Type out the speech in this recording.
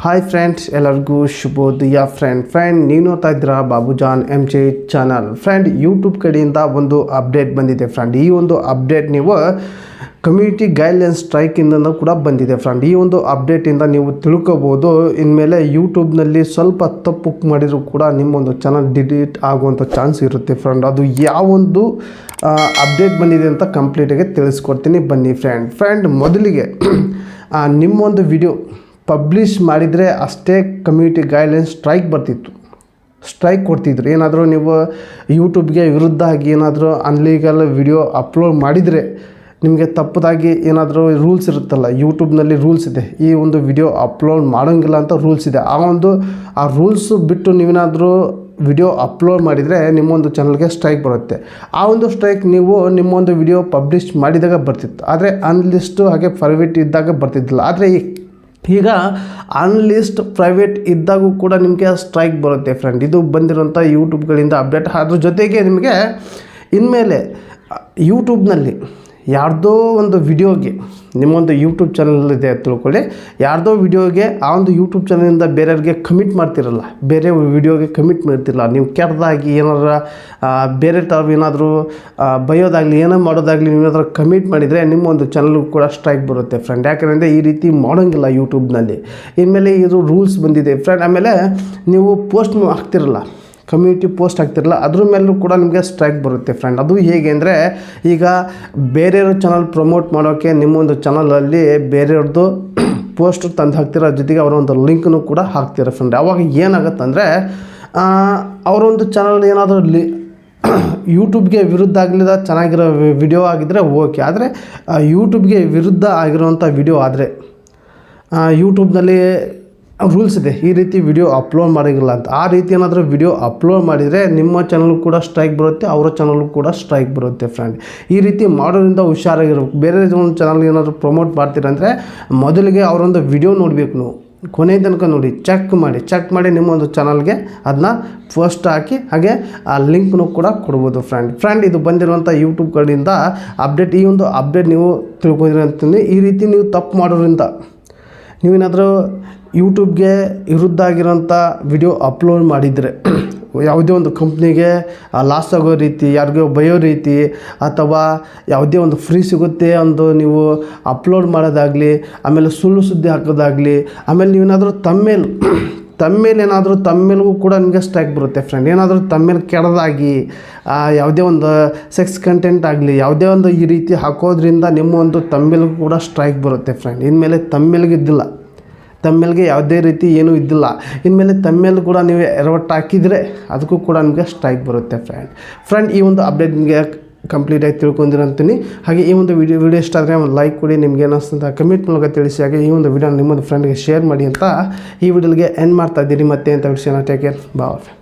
Hi friends ಎಲ್ಲರಿಗೂ ಶುಭೋದಯ friend friend ನೀವು ನೋಡ್ತಾ ಇದ್ದೀರಾ Babujan M J channel friend YouTube ಕಡೆಯಿಂದ ಒಂದು ಅಪ್ಡೇಟ್ ಬಂದಿದೆ ಫ್ರೆಂಡ್ ಈ ಒಂದು ಅಪ್ಡೇಟ್ ನೀವು ಕಮ್ಯುನಿಟಿ ಗೈಡ್ಲೈನ್ ಸ್ಟ್ರೈಕಿಂದ ಕೂಡ ಬಂದಿದೆ ಫ್ರೆಂಡ್ ಈ ಒಂದು ಅಪ್ಡೇಟಿಂದ ನೀವು ತಿಳ್ಕೊಬೋದು. ಇನ್ಮೇಲೆ ಯೂಟ್ಯೂಬ್ನಲ್ಲಿ ಸ್ವಲ್ಪ ತಪ್ಪು ಮಾಡಿದರೂ ಕೂಡ ನಿಮ್ಮೊಂದು ಚಾನಲ್ ಡಿಲೀಟ್ ಆಗುವಂಥ ಚಾನ್ಸ್ ಇರುತ್ತೆ ಫ್ರೆಂಡ್ ಅದು ಯಾವೊಂದು ಅಪ್ಡೇಟ್ ಬಂದಿದೆ ಅಂತ ಕಂಪ್ಲೀಟಾಗಿ ತಿಳಿಸ್ಕೊಡ್ತೀನಿ ಬನ್ನಿ ಫ್ರೆಂಡ್ ಫ್ರೆಂಡ್ ಮೊದಲಿಗೆ ನಿಮ್ಮೊಂದು ವಿಡಿಯೋ ಪಬ್ಲಿಷ್ ಮಾಡಿದರೆ ಅಷ್ಟೇ ಕಮ್ಯುನಿಟಿ ಗೈಡ್ಲೈನ್ಸ್ ಸ್ಟ್ರೈಕ್ ಬರ್ತಿತ್ತು. ಸ್ಟ್ರೈಕ್ ಕೊಡ್ತಿದ್ರು. ಏನಾದರೂ ನೀವು ಯೂಟ್ಯೂಬ್ಗೆ ವಿರುದ್ಧ ಆಗಿ ಏನಾದರೂ ಅನ್ಲೀಗಲ್ ವಿಡಿಯೋ ಅಪ್ಲೋಡ್ ಮಾಡಿದರೆ ನಿಮಗೆ ತಪ್ಪದಾಗಿ ಏನಾದರೂ ರೂಲ್ಸ್ ಇರುತ್ತಲ್ಲ ಯೂಟ್ಯೂಬ್ನಲ್ಲಿ ರೂಲ್ಸ್ ಇದೆ. ಈ ಒಂದು ವಿಡಿಯೋ ಅಪ್ಲೋಡ್ ಮಾಡೋಂಗಿಲ್ಲ ಅಂತ ರೂಲ್ಸ್ ಇದೆ. ಆ ಒಂದು, ಆ ರೂಲ್ಸು ಬಿಟ್ಟು ನೀವೇನಾದರೂ ವಿಡಿಯೋ ಅಪ್ಲೋಡ್ ಮಾಡಿದರೆ ನಿಮ್ಮೊಂದು ಚಾನಲ್ಗೆ ಸ್ಟ್ರೈಕ್ ಬರುತ್ತೆ. ಆ ಒಂದು ಸ್ಟ್ರೈಕ್ ನೀವು ನಿಮ್ಮೊಂದು ವಿಡಿಯೋ ಪಬ್ಲಿಷ್ ಮಾಡಿದಾಗ ಬರ್ತಿತ್ತು. ಆದರೆ ಅನ್ಲಿಸ್ಟು ಹಾಗೆ ಪ್ರೈವೇಟ್ ಇದ್ದಾಗ ಬರ್ತಿದ್ದಿಲ್ಲ. ಆದರೆ ಈ ಈಗ ಅನ್ಲಿಸ್ಟ್ ಪ್ರೈವೇಟ್ ಇದ್ದಾಗೂ ಕೂಡ ನಿಮಗೆ ಸ್ಟ್ರೈಕ್ ಬರುತ್ತೆ ಫ್ರೆಂಡ್ ಇದು ಬಂದಿರುವಂಥ ಯೂಟ್ಯೂಬ್ಗಳಿಂದ ಅಪ್ಡೇಟ್ ಅದ್ರ ಜೊತೆಗೆ ನಿಮಗೆ ಇನ್ಮೇಲೆ ಯೂಟ್ಯೂಬ್ನಲ್ಲಿ ಯಾರ್ದೋ ಒಂದು ವಿಡಿಯೋಗೆ ನಿಮ್ಮೊಂದು ಯೂಟ್ಯೂಬ್ ಚಾನಲ್ ಇದೆ ತಿಳ್ಕೊಳ್ಳಿ. ಯಾರ್ದೋ ವಿಡಿಯೋಗೆ ಆ ಒಂದು ಯೂಟ್ಯೂಬ್ ಚಾನಲಿಂದ ಬೇರೆಯವ್ರಿಗೆ ಕಮಿಟ್ ಮಾಡ್ತಿರಲ್ಲ, ಬೇರೆ ವಿಡಿಯೋಗೆ ಕಮಿಟ್ ಮಾಡ್ತಿರಲ್ಲ, ನೀವು ಕೆಟ್ಟದಾಗಿ ಏನಾರ ಬೇರೆ ಥರ ಏನಾದರೂ ಬೈಯೋದಾಗಲಿ, ಏನೋ ಮಾಡೋದಾಗಲಿ ನೀವು ಕಮಿಟ್ ಮಾಡಿದರೆ ನಿಮ್ಮ ಒಂದು ಚಾನಲ್ಗೂ ಕೂಡ ಸ್ಟ್ರೈಕ್ ಬರುತ್ತೆ ಫ್ರೆಂಡ್ ಯಾಕಂದರೆ ಈ ರೀತಿ ಮಾಡೋಂಗಿಲ್ಲ ಯೂಟ್ಯೂಬ್ನಲ್ಲಿ ಇನ್ಮೇಲೆ ಇದು ರೂಲ್ಸ್ ಬಂದಿದೆ ಫ್ರೆಂಡ್ ಆಮೇಲೆ ನೀವು ಪೋಸ್ಟ್ ಹಾಕ್ತಿರಲ್ಲ ಕಮ್ಯುನಿಟಿ ಪೋಸ್ಟ್ ಆಗ್ತಿರಲ್ಲ ಅದ್ರ ಮೇಲೂ ಕೂಡ ನಿಮಗೆ ಸ್ಟ್ರೈಕ್ ಬರುತ್ತೆ ಫ್ರೆಂಡ್ ಅದು ಹೇಗೆ ಅಂದರೆ, ಈಗ ಬೇರೆಯವ್ರ ಚಾನಲ್ ಪ್ರಮೋಟ್ ಮಾಡೋಕ್ಕೆ ನಿಮ್ಮೊಂದು ಚಾನಲಲ್ಲಿ ಬೇರೆಯವ್ರದ್ದು ಪೋಸ್ಟ್ ತಂದು ಹಾಕ್ತಿರೋ ಜೊತೆಗೆ ಅವರ ಒಂದು ಲಿಂಕ್ನು ಕೂಡ ಹಾಕ್ತೀರ ಫ್ರೆಂಡ್ ಅವಾಗ ಏನಾಗುತ್ತಂದರೆ ಅವರೊಂದು ಚಾನಲ್ ಏನಾದರೂ ಲಿ ಯೂಟ್ಯೂಬ್ಗೆ ವಿರುದ್ಧ ಆಗಲಿದ ಚೆನ್ನಾಗಿರೋ ವಿಡಿಯೋ ಆಗಿದ್ದರೆ ಓಕೆ ಆದರೆ ಯೂಟ್ಯೂಬ್ಗೆ ವಿರುದ್ಧ ಆಗಿರೋವಂಥ ವಿಡಿಯೋ ಆದರೆ ಯೂಟ್ಯೂಬ್ನಲ್ಲಿ ರೂಲ್ಸ್ ಇದೆ. ಈ ರೀತಿ ವಿಡಿಯೋ ಅಪ್ಲೋಡ್ ಮಾಡೋಂಗಿಲ್ಲ ಅಂತ. ಆ ರೀತಿ ಏನಾದರೂ ವಿಡಿಯೋ ಅಪ್ಲೋಡ್ ಮಾಡಿದರೆ ನಿಮ್ಮ ಚಾನಲ್ ಕೂಡ ಸ್ಟ್ರೈಕ್ ಬರುತ್ತೆ, ಅವರ ಚಾನಲ್ ಕೂಡ ಸ್ಟ್ರೈಕ್ ಬರುತ್ತೆ ಫ್ರೆಂಡ್ ಈ ರೀತಿ ಮಾಡೋದ್ರಿಂದ ಹುಷಾರಾಗಿರ್ಬೇಕು. ಬೇರೆ ಒಂದು ಚಾನಲ್ ಏನಾದರೂ ಪ್ರಮೋಟ್ ಮಾಡ್ತೀರಂದರೆ ಮೊದಲಿಗೆ ಅವರೊಂದು ವಿಡಿಯೋ ನೋಡಬೇಕು ನೀವು. ಕೊನೆ ತನಕ ನೋಡಿ. ಚೆಕ್ ಮಾಡಿ. ಚೆಕ್ ಮಾಡಿ ನಿಮ್ಮೊಂದು ಚಾನಲ್ಗೆ ಅದನ್ನ ಫಸ್ಟ್ ಹಾಕಿ, ಹಾಗೆ ಆ ಲಿಂಕ್ನು ಕೂಡ ಕೊಡ್ಬೋದು ಫ್ರೆಂಡ್ ಫ್ರೆಂಡ್ ಇದು ಬಂದಿರುವಂಥ ಯೂಟ್ಯೂಬ್ ಕಡೆಯಿಂದ ಅಪ್ಡೇಟ್ ಈ ಒಂದು ಅಪ್ಡೇಟ್ ನೀವು ತಿಳ್ಕೊಂಡಿರಿ ಈ ರೀತಿ ನೀವು ತಪ್ಪು ಮಾಡೋದ್ರಿಂದ ನೀವೇನಾದರೂ ಯೂಟ್ಯೂಬ್ಗೆ ವಿರುದ್ಧ ಆಗಿರೋಂಥ ವಿಡಿಯೋ ಅಪ್ಲೋಡ್ ಮಾಡಿದರೆ ಯಾವುದೇ ಒಂದು ಕಂಪ್ನಿಗೆ ಲಾಸ್ ಆಗೋ ರೀತಿ, ಯಾರಿಗೋ ಬೈಯೋ ರೀತಿ, ಅಥವಾ ಯಾವುದೇ ಒಂದು ಫ್ರೀ ಸಿಗುತ್ತೆ ಅಂದು ನೀವು ಅಪ್ಲೋಡ್ ಮಾಡೋದಾಗಲಿ, ಆಮೇಲೆ ಸುಳ್ಳು ಸುದ್ದಿ ಹಾಕೋದಾಗಲಿ, ಆಮೇಲೆ ನೀವೇನಾದರೂ ತಮ್ಮೇಲೆ ತಮ್ಮೇಲೆ ಏನಾದರೂ ತಮ್ಮೇಲೂ ಕೂಡ ನಿಮಗೆ ಸ್ಟ್ರೈಕ್ ಬರುತ್ತೆ ಫ್ರೆಂಡ್ ಏನಾದರೂ ತಮ್ಮೇಲೆ ಕೆಡದಾಗಿ ಯಾವುದೇ ಒಂದು ಸೆಕ್ಸ್ ಕಂಟೆಂಟ್ ಆಗಲಿ, ಯಾವುದೇ ಒಂದು ಈ ರೀತಿ ಹಾಕೋದ್ರಿಂದ ನಿಮ್ಮ ಒಂದು ಕೂಡ ಸ್ಟ್ರೈಕ್ ಬರುತ್ತೆ ಫ್ರೆಂಡ್ ಇನ್ಮೇಲೆ ತಮ್ಮೇಲಿಗೆ ಇದ್ದಿಲ್ಲ. ತಮ್ಮೇಲಿಗೆ ಯಾವುದೇ ರೀತಿ ಏನೂ ಇದ್ದಿಲ್ಲ. ಇನ್ಮೇಲೆ ತಮ್ಮೇಲೆ ಕೂಡ ನೀವು ಎರವಟ್ಟು ಹಾಕಿದರೆ ಅದಕ್ಕೂ ಕೂಡ ನಿಮಗೆ ಸ್ಟ್ರೈಕ್ ಬರುತ್ತೆ ಫ್ರೆಂಡ್ ಫ್ರೆಂಡ್ ಈ ಒಂದು ಅಪ್ಡೇಟ್ ನಿಮಗೆ ಕಂಪ್ಲೀಟಾಗಿ ತಿಳ್ಕೊಂಡಿರಂತೀನಿ. ಹಾಗೆ ಈ ಒಂದು ವಿಡಿಯೋ ವಿಡಿಯೋ ಇಷ್ಟ ಆದರೆ ಒಂದು ಲೈಕ್ ಕೊಡಿ, ನಿಮ್ಗೆ ಏನಿಸ್ತಂತ ಕಮೆಂಟ್ ಮೂಲಕ ತಿಳಿಸಿ. ಹಾಗೆ ಈ ಒಂದು ವಿಡಿಯೋ ನಿಮ್ಮೊಂದು ಫ್ರೆಂಡ್ಗೆ ಶೇರ್ ಮಾಡಿ ಅಂತ ಈ ವಿಡಿಯೋಗೆ ಎಂಡ್ ಮಾಡ್ತಾ ಇದ್ದೀನಿ. ಮತ್ತೆ ಅಂತ ವಿಷಯನ ಟೇಕ್ ಕೇರ್ ಬಾವ್